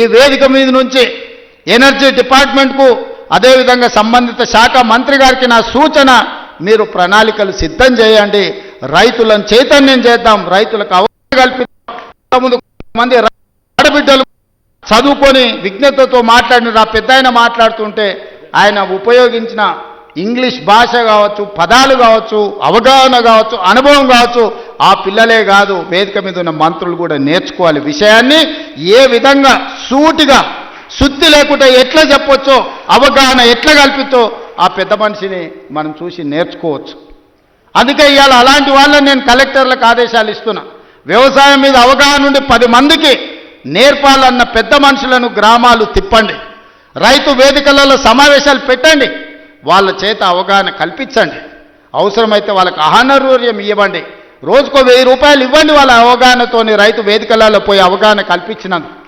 ఈ వేదిక మీద నుంచి ఎనర్జీ డిపార్ట్మెంట్కు అదేవిధంగా సంబంధిత శాఖ మంత్రి గారికి నా సూచన మీరు ప్రణాళికలు సిద్ధం చేయండి. రైతులను చైతన్యం చేద్దాం. రైతులకు అవగాహన కల్పిద్దాం. ముందు మంది ఆడబిడ్డలు చదువుకొని విజ్ఞతతో మాట్లాడిన నా పెద్ద ఆయన మాట్లాడుతుంటే ఆయన ఉపయోగించిన ఇంగ్లీష్ భాష కావచ్చు పదాలు కావచ్చు అవగాహన కావచ్చు అనుభవం కావచ్చు ఆ పిల్లలే కాదు. వేదిక మీద ఉన్న మంత్రులు కూడా నేర్చుకోవాలి విషయాన్ని. ఏ విధంగా సూటిగా శుద్ధి లేకుండా ఎట్లా చెప్పొచ్చో అవగాహన ఎట్లా కల్పితో ఆ పెద్ద మనిషిని మనం చూసి నేర్చుకోవచ్చు. అందుకే ఇవాళ అలాంటి వాళ్ళని నేను కలెక్టర్లకు ఆదేశాలు ఇస్తున్నా. వ్యవసాయం మీద అవగాహన ఉండి పది మందికి నేర్పాలన్న పెద్ద మనుషులను గ్రామాలు తిప్పండి. రైతు వేదికలలో సమావేశాలు పెట్టండి. వాళ్ళ చేత అవగాహన కల్పించండి. అవసరమైతే వాళ్ళకి ఆహానర్యం ఇవ్వండి. రోజుకో వెయ్యి రూపాయలు ఇవ్వండి వాళ్ళ అవగాహనతోని రైతు వేదికలలో పోయి అవగాహన కల్పించినందుకు.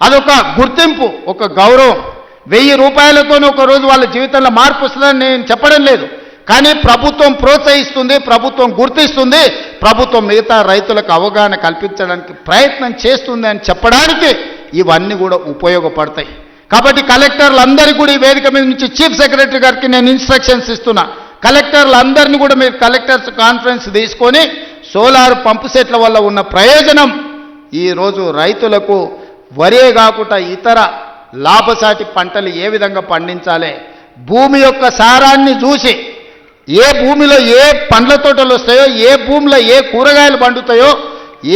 అదొక గుర్తింపు ఒక గౌరవం. వెయ్యి రూపాయలతోనే ఒక రోజు వాళ్ళ జీవితంలో మార్పు వస్తుందని నేను చెప్పడం లేదు. కానీ ప్రభుత్వం ప్రోత్సహిస్తుంది ప్రభుత్వం గుర్తిస్తుంది ప్రభుత్వం మిగతా రైతులకు అవగాహన కల్పించడానికి ప్రయత్నం చేస్తుంది అని చెప్పడానికి ఇవన్నీ కూడా ఉపయోగపడతాయి. కాబట్టి కలెక్టర్లందరికీ కూడా ఈ వేదిక మీద నుంచి చీఫ్ సెక్రటరీ గారికి నేను ఇన్స్ట్రక్షన్స్ ఇస్తున్నా. కలెక్టర్లందరినీ కూడా మీరు కలెక్టర్స్ కాన్ఫరెన్స్ తీసుకొని సోలార్ పంపు సెట్ల వల్ల ఉన్న ప్రయోజనం ఈరోజు రైతులకు వరే కాకుండా ఇతర లాభసాటి పంటలు ఏ విధంగా పండించాలి? భూమి యొక్క సారాన్ని చూసి ఏ భూమిలో ఏ పండ్ల తోటలు వస్తాయో ఏ భూమిలో ఏ కూరగాయలు పండుతాయో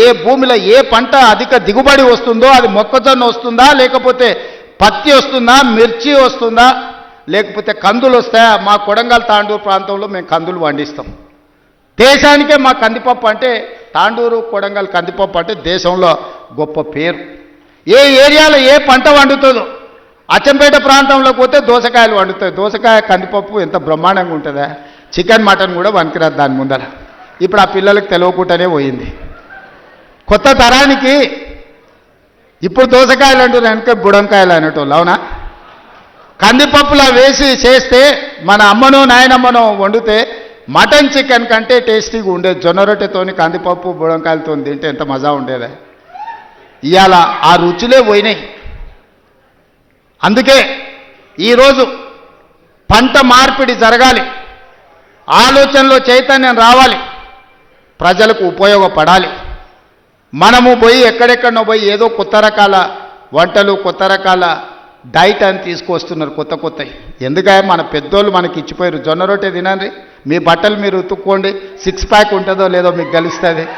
ఏ భూమిలో ఏ పంట అధిక దిగుబడి వస్తుందో అది మొక్కజొన్న వస్తుందా లేకపోతే పత్తి వస్తుందా మిర్చి వస్తుందా లేకపోతే కందులు వస్తాయా? మా కొడంగల్ తాండూరు ప్రాంతంలో మేము కందులు పండిస్తాం. దేశానికే మా కందిపప్పు అంటే తాండూరు కొడంగల్ కందిపప్పు అంటే దేశంలో గొప్ప పేరు. ఏ ఏరియాలో ఏ పంట వండుతుందో అచ్చంపేట ప్రాంతంలోకి పోతే దోసకాయలు వండుతాయి. దోసకాయ కందిపప్పు ఎంత బ్రహ్మాండంగా ఉంటుందా? చికెన్ మటన్ కూడా వనికిరాదు దాని ముందర. ఇప్పుడు ఆ పిల్లలకు తెలియకుండానే పోయింది. కొత్త తరానికి ఇప్పుడు దోసకాయలు అంటూ వెనక బుడంకాయలు అనేటోళ్ళు అవునా? కందిపప్పులా వేసి చేస్తే మన అమ్మనో నాయనమ్మనో వండితే మటన్ చికెన్ కంటే టేస్టీగా ఉండేది జొన్న రొట్టెతోని కందిపప్పు బుడంకాయలతో తింటే ఎంత మజా ఉండేదే. ఇవాళ ఆ రుచులే పోయినాయి. అందుకే ఈరోజు పంట మార్పిడి జరగాలి. ఆలోచనలో చైతన్యం రావాలి. ప్రజలకు ఉపయోగపడాలి. మనము పోయి ఎక్కడెక్కడనో పోయి ఏదో కొత్త రకాల వంటలు కొత్త రకాల డైట్ అని తీసుకొస్తున్నారు కొత్త కొత్తవి ఎందుకంటే మన పెద్దోళ్ళు మనకి ఇచ్చిపోయారు జొన్న రొట్టె తినండి. మీ బట్టలు మీరు ఉతుక్కోండి. సిక్స్ ప్యాక్ ఉంటుందో లేదో మీకు గెలుస్తుంది